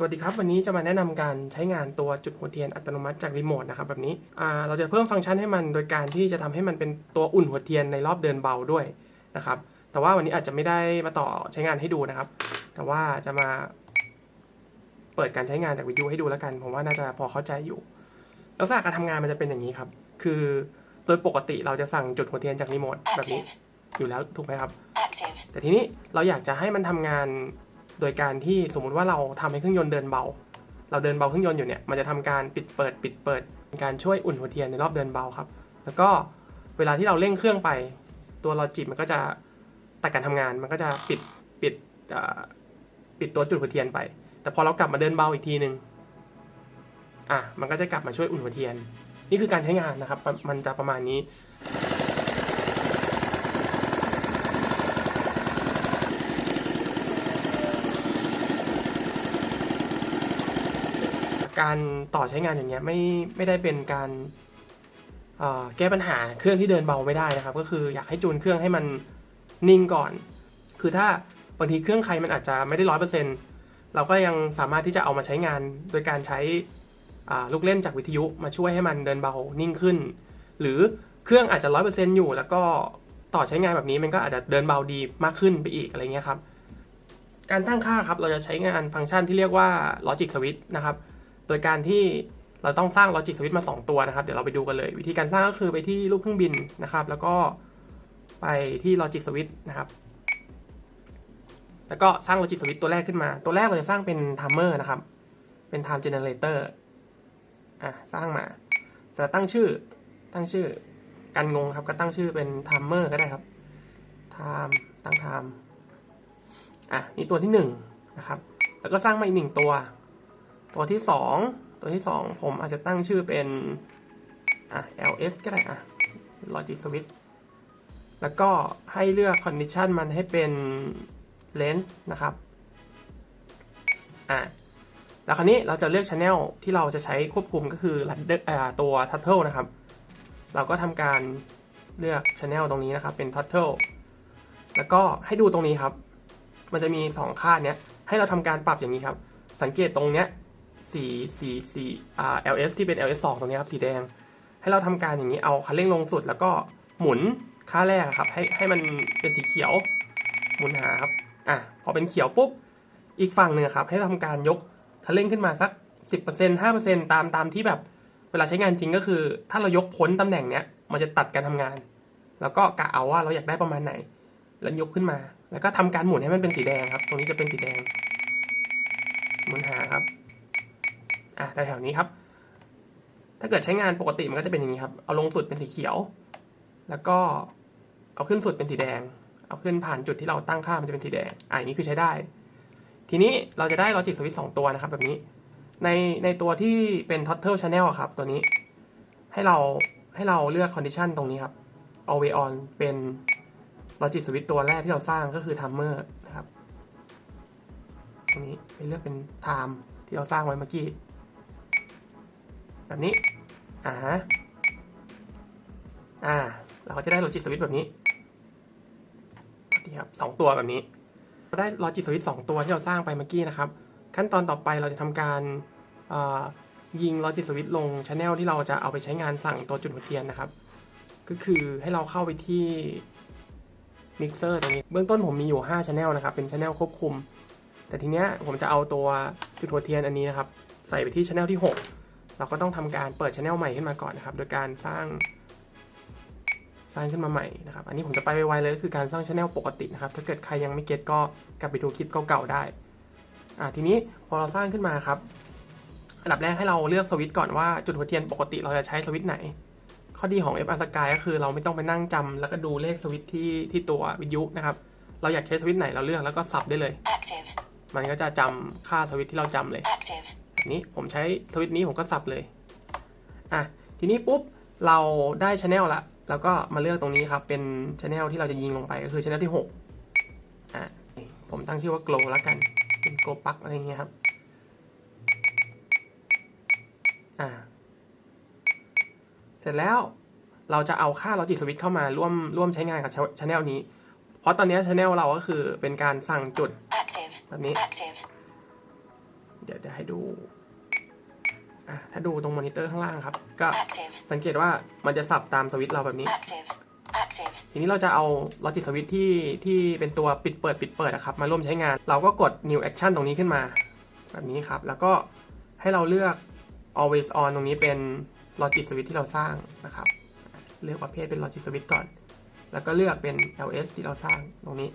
สวัสดีครับ วันนี้จะมาแนะนำการใช้งานตัวจุดหัวเทียนอัตโนมัติจากรีโมทนะครับแบบนี้อ่าเราจะเพิ่มฟังก์ชันให้มันโดยการที่จะทำให้มันเป็นตัวอุ่นหัวเทียนในรอบเดินเบาด้วยนะครับ แต่ว่าวันนี้อาจจะไม่ได้มาต่อใช้งานให้ดูนะครับ แต่ว่าจะมาเปิดการใช้งานจากวิดีโอให้ดูแล้วกันผมว่าน่าจะพอเข้าใจอยู่ลักษณะการทำงานมันจะเป็นอย่างนี้ครับ คือโดยปกติเราจะสั่งจุดหัวเทียนจากรีโมทแบบนี้ Active. อยู่แล้วถูกไหมครับ Active. แต่ทีนี้เราอยากจะให้มันทำงาน โดยการที่สมมุติว่าเราทำให้เครื่องยนต์เดินเบา เราเดินเบาเครื่องยนต์อยู่เนี่ย มันจะทำการปิดเปิดปิดเปิดเป็นการช่วยอุ่นหัวเทียนในรอบเดินเบาครับ แล้วก็เวลาที่เราเร่งเครื่องไป ตัวลอจิกมันก็จะตัดการทำงานมันก็จะปิดปิดอ่อปิดตัวจุดหัวเทียนไป แต่พอเรากลับมาเดินเบาอีกทีหนึ่งอะ มันก็จะกลับมาช่วยอุ่นหัวเทียน นี่คือการใช้งานนะครับ มันจะประมาณนี้ การต่อใช้งานอย่างเงี้ยไม่ไม่ได้เป็นการแก้ปัญหาเครื่องที่เดินเบาไม่ได้นะครับ ก็คืออยากให้จูนเครื่องให้มันนิ่งก่อน คือถ้าบางทีเครื่องใครมันอาจจะไม่ได้ร้อยเปอร์เซ็นต์เราก็ยังสามารถที่จะเอามาใช้งาน โดยการใช้ลูกเล่นจากวิทยุมาช่วยให้มันเดินเบานิ่งขึ้น หรือเครื่องอาจจะร้อยเปอร์เซ็นต์อยู่ แล้วก็ต่อใช้งานแบบนี้มันก็อาจจะเดินเบาดีมากขึ้นไปอีกอะไรเงี้ยครับการตั้งค่าครับเราจะใช้งานฟังก์ชันที่เรียกว่า logic switch นะครับ โดยการที่เราต้องสร้าง logic switch มา 2 ตัวนะครับ เดี๋ยวเราไปดูกันเลย วิธีการสร้างก็คือไปที่รูปเครื่องบินนะครับ แล้วก็ไปที่ logic switch นะครับ แล้วก็สร้าง logic switch ตัวแรกขึ้นมา ตัวแรกเราจะสร้างเป็น timer นะครับ เป็น time generator อะสร้างมาจะตั้งชื่อ ตั้งชื่อ กันงงครับ ก็ตั้งชื่อเป็น timer ก็ได้ครับ time ตั้ง time อะนี่ตัวที่หนึ่งนะครับ แล้วก็สร้างมาอีกหนึ่งตัว ตัวที่สองตัวที่สองผมอาจจะตั้งชื่อเป็นอะ ls ก็ได้อะ logic switch แล้วก็ให้เลือก condition มันให้เป็น Lens นะครับอะแล้วคราวนี้เราจะเลือก channel ที่เราจะใช้ควบคุมก็คือ ladder ตัว turtle นะครับ เราก็ทำการเลือก channel ตรงนี้นะครับ เป็น turtle แล้วก็ให้ดูตรงนี้ครับ มันจะมีสองค่าเนี้ย ให้เราทำการปรับอย่างนี้ครับ สังเกตตรงเนี้ย สีสีสีอ่า ls ที่เป็น ls 2ตรงนี้ครับสีแดง ให้เราทำการอย่างนี้เอาคันเร่งลงสุด แล้วก็หมุนค่าแรกครับให้ให้มันเป็นสีเขียว หมุนหาครับอะพอเป็นเขียวปุ๊บอีกฝั่งหนึ่งครับ ให้ทำการยกคันเร่งขึ้นมาสัก 10% 5%ตามตามที่แบบเวลาใช้งานจริงก็คือ ถ้าเรายกพ้นตำแหน่งเนี้ยมันจะตัดการทำงาน แล้วก็กะเอาว่าเราอยากได้ประมาณไหน แล้วยกขึ้นมา แล้วก็ทำการหมุนให้มันเป็นสีแดงครับ ตรงนี้จะเป็นสีแดงหมุนหาครับ อะแต่แถวนี้ครับ ถ้าเกิดใช้งานปกติมันก็จะเป็นอย่างนี้ครับ เอาลงสุดเป็นสีเขียว แล้วก็เอาขึ้นสุดเป็นสีแดง เอาขึ้นผ่านจุดที่เราตั้งค่ามันจะเป็นสีแดง อะอย่างนี้คือใช้ได้ ทีนี้เราจะได้ logic switch สองตัวนะครับ แบบนี้ ในในตัวที่เป็น total channel ครับ ตัวนี้ ให้เราให้เราเลือก condition ตรงนี้ครับ always on เป็น logic switch ตัวแรกที่เราสร้างก็คือ timer นะครับตรงนี้ไปเลือกเป็น time ที่เราสร้างไว้เมื่อกี้ แบบนี้ อ่า อ่า เราก็จะได้ logic switch แบบนี้ดีครับสองตัวแบบนี้ เราได้ logic switch สองตัวที่เราสร้างไปเมื่อกี้นะครับ ขั้นตอนต่อไปเราจะทำการยิง logic switch ลง channel ที่เราจะเอาไปใช้งานสั่งตัวจุดหัวเทียนนะครับ ก็คือให้เราเข้าไปที่มิกเซอร์ตรงนี้ เบื้องต้นผมมีอยู่5 channel นะครับ เป็น channel ควบคุม แต่ทีเนี้ยผมจะเอาตัวจุดหัวเทียนอันนี้นะครับ ใส่ไปที่ channel ที่ 6 เราก็ต้องทำการเปิด channel ใหม่ขึ้นมาก่อนนะครับ โดยการสร้าง สร้างขึ้นมาใหม่นะครับ อันนี้ผมจะไปไวๆเลยก็คือการสร้าง channel ปกตินะครับ ถ้าเกิดใครยังไม่เก็ตก็กลับไปดูคลิปเก่าๆได้ อ่าทีนี้พอเราสร้างขึ้นมาครับ อันดับแรกให้เราเลือกสวิตช์ก่อนว่าจุดหัวเทียนปกติเราจะใช้สวิตช์ไหน ข้อดีของ FR Sky ก็คือเราไม่ต้องไปนั่งจำแล้วก็ดูเลขสวิตช์ที่ที่ตัววิทยุนะครับ เราอยากใช้สวิตช์ไหนเราเลือกแล้วก็สับได้เลย Active. มันก็จะจำค่าสวิตช์ที่เราจำเลย Active. แบบนี้ผมใช้สวิตช์นี้ผมก็สับเลยอะทีนี้ปุ๊บเราได้ช anel ละแล้วก็มาเลือกตรงนี้ครับ เป็นช anel ที่เราจะยิงลงไปก็คือช anel ที่6อะผมตั้งชื่อว่า glow แล้วกัน เป็น glow plug อะไรอย่างเงี้ยครับอ่าเสร็จแล้วเราจะเอาค่า logic switch เข้ามาร่วมร่วมใช้งานกับช anel นี้ เพราะตอนนี้ช anel เราก็คือเป็นการสั่งจุด Active. แบบนี้ Active. เดี๋ยวจะให้ดู อะถ้าดูตรงมอนิเตอร์ข้างล่างครับ ก็ Active. สังเกตว่ามันจะสับตามสวิตช์เราแบบนี้ Active. Active. ทีนี้เราจะเอาลอจิสวิตที่ที่เป็นตัวปิดเปิดปิดเปิดนะครับ มาร่วมใช้งาน เราก็กด new action ตรงนี้ขึ้นมา แบบนี้ครับ แล้วก็ให้เราเลือก always on ตรงนี้เป็น logic switch ที่เราสร้างนะครับ เลือกประเภทเป็น logic switch ก่อน แล้วก็เลือกเป็น ls ที่เราสร้างตรงนี้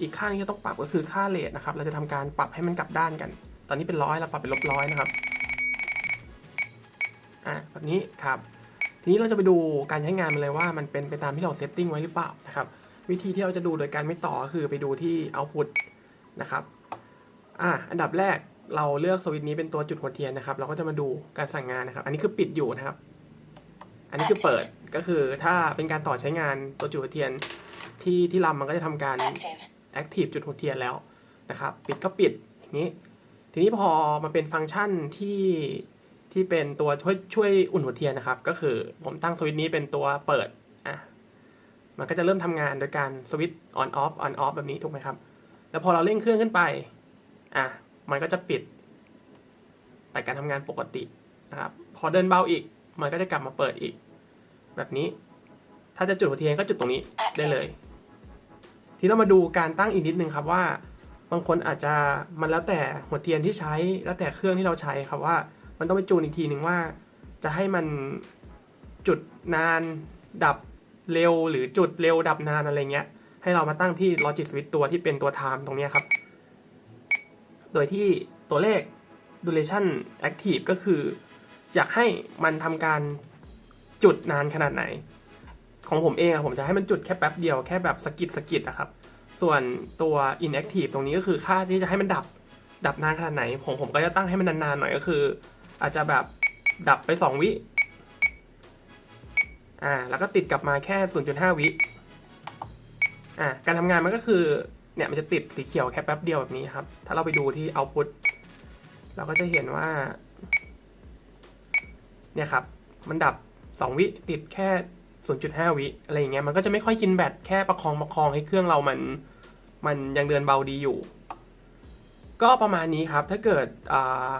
อีกค่าที่ต้องปรับก็คือค่าเลทนะครับ เราจะทำการปรับให้มันกลับด้านกัน ตอนนี้เป็นร้อยเราปรับเป็นลบร้อยนะครับ อะแบบนี้ครับ ทีนี้เราจะไปดูการใช้งานมันเลยว่ามันเป็นไปตามที่เราเซตติ้งไว้หรือเปล่านะครับ วิธีที่เราจะดูโดยการไม่ต่อก็คือไปดูที่ output นะครับอะอันดับแรกเราเลือกสวิตช์นี้เป็นตัวจุดหัวเทียนนะครับ เราก็จะมาดูการสั่งงานนะครับ อันนี้คือปิดอยู่นะครับ อันนี้คือเปิดก็คือถ้าเป็นการต่อใช้งานตัวจุดหัวเทียนที่ที่ลำมันก็จะทำการ Active. Active จุดหัวเทียนแล้วนะครับ ปิดก็ปิดอย่างนี้ ทีนี้พอมาเป็นฟังก์ชันที่ ที่เป็นตัวช่วยช่วยอุ่นหัวเทียนนะครับ ก็คือผมตั้งสวิตช์นี้เป็นตัวเปิดอะมันก็จะเริ่มทำงานโดยการสวิตช์ on off on off แบบนี้ถูกไหมครับ แล้วพอเราเร่งเครื่องขึ้นไปอะมันก็จะปิด แต่การทำงานปกตินะครับ พอเดินเบาอีก มันก็จะกลับมาเปิดอีก แบบนี้ ถ้าจะจุดหัวเทียนก็จุดตรงนี้ได้เลย ทีเรามาดูการตั้งอีกนิดนึงครับว่า บางคนอาจจะมันแล้วแต่หัวเทียนที่ใช้แล้วแต่เครื่องที่เราใช้ครับว่า มันต้องไปจูนอีกทีหนึ่งว่า จะให้มันจุดนานดับเร็วหรือจุดเร็วดับนานอะไรเงี้ย ให้เรามาตั้งที่ Logic Switch ตัวที่เป็นตัว time ตรงนี้ครับ โดยที่ตัวเลข duration active ก็คือ อยากให้มันทำการจุดนานขนาดไหน ของผมเองอะผมจะให้มันจุดแค่แป๊บเดียวแค่แบบสกิดสกิดอะครับ ส่วนตัว inactive ตรงนี้ก็คือค่าที่จะให้มันดับดับนานขนาดไหนผมผมก็จะตั้งให้มันนานๆหน่อยก็คือ อาจจะแบบดับไป 2 วิ อ่า แล้วก็ติดกลับมาแค่ 0.5 วิ อ่า การทำงานมันก็คือ เนี่ย มันจะติดสีเขียวแค่แป๊บเดียวแบบนี้ครับ ถ้าเราไปดูที่ output เราก็จะเห็นว่า เนี่ยครับ มันดับ 2 วิติดแค่ 0.5 วิ อะไรอย่างเงี้ย มันก็จะไม่ค่อยกินแบตแค่ประคองประคองให้เครื่องเรามัน มันยังเดินเบาดีอยู่ ก็ประมาณนี้ครับ ถ้าเกิดอ่า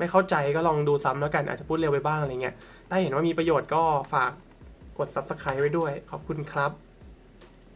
ไม่เข้าใจก็ลองดูซ้ำแล้วกันอาจจะพูดเร็วไปบ้างอะไรเงี้ย ถ้าเห็นว่ามีประโยชน์ก็ฝากกด subscribe ไว้ด้วย ขอบคุณครับ